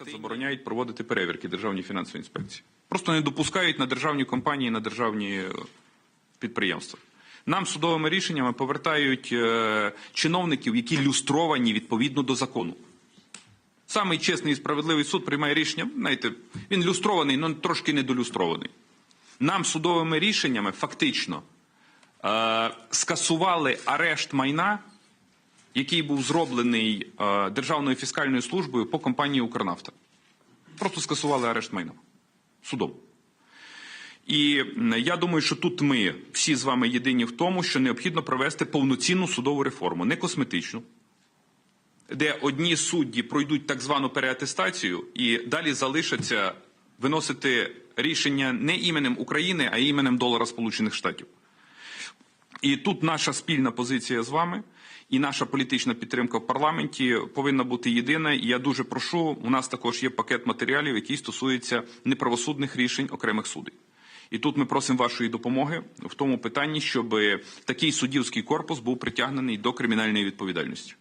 Забороняють проводити перевірки Державній фінансовій інспекції. Просто не допускають на державні компанії, на державні е, підприємства. Нам судовими рішеннями повертають е, чиновників, які люстровані відповідно до закону. Самий чесний і справедливий суд приймає рішення, знаєте, він люстрований, але трошки недолюстрований. Нам судовими рішеннями фактично е, скасували арешт майна, який був зроблений е, Державною фіскальною службою по компанії Укрнафта. Просто скасували арешт майна судом. І я думаю, що тут ми всі з вами єдині в тому, що необхідно провести повноцінну судову реформу, не косметичну, де одні судді пройдуть так звану переатестацію і далі залишаться виносити рішення не іменем України, а іменем долара Сполучених Штатів. І тут наша спільна позиція з вами і наша політична підтримка в парламенті повинна бути єдина. І я дуже прошу. У нас також є пакет матеріалів, який стосується неправосудних рішень окремих судів. І тут ми просимо вашої допомоги в тому питанні, щоб такий суддівський корпус був притягнений до кримінальної відповідальності.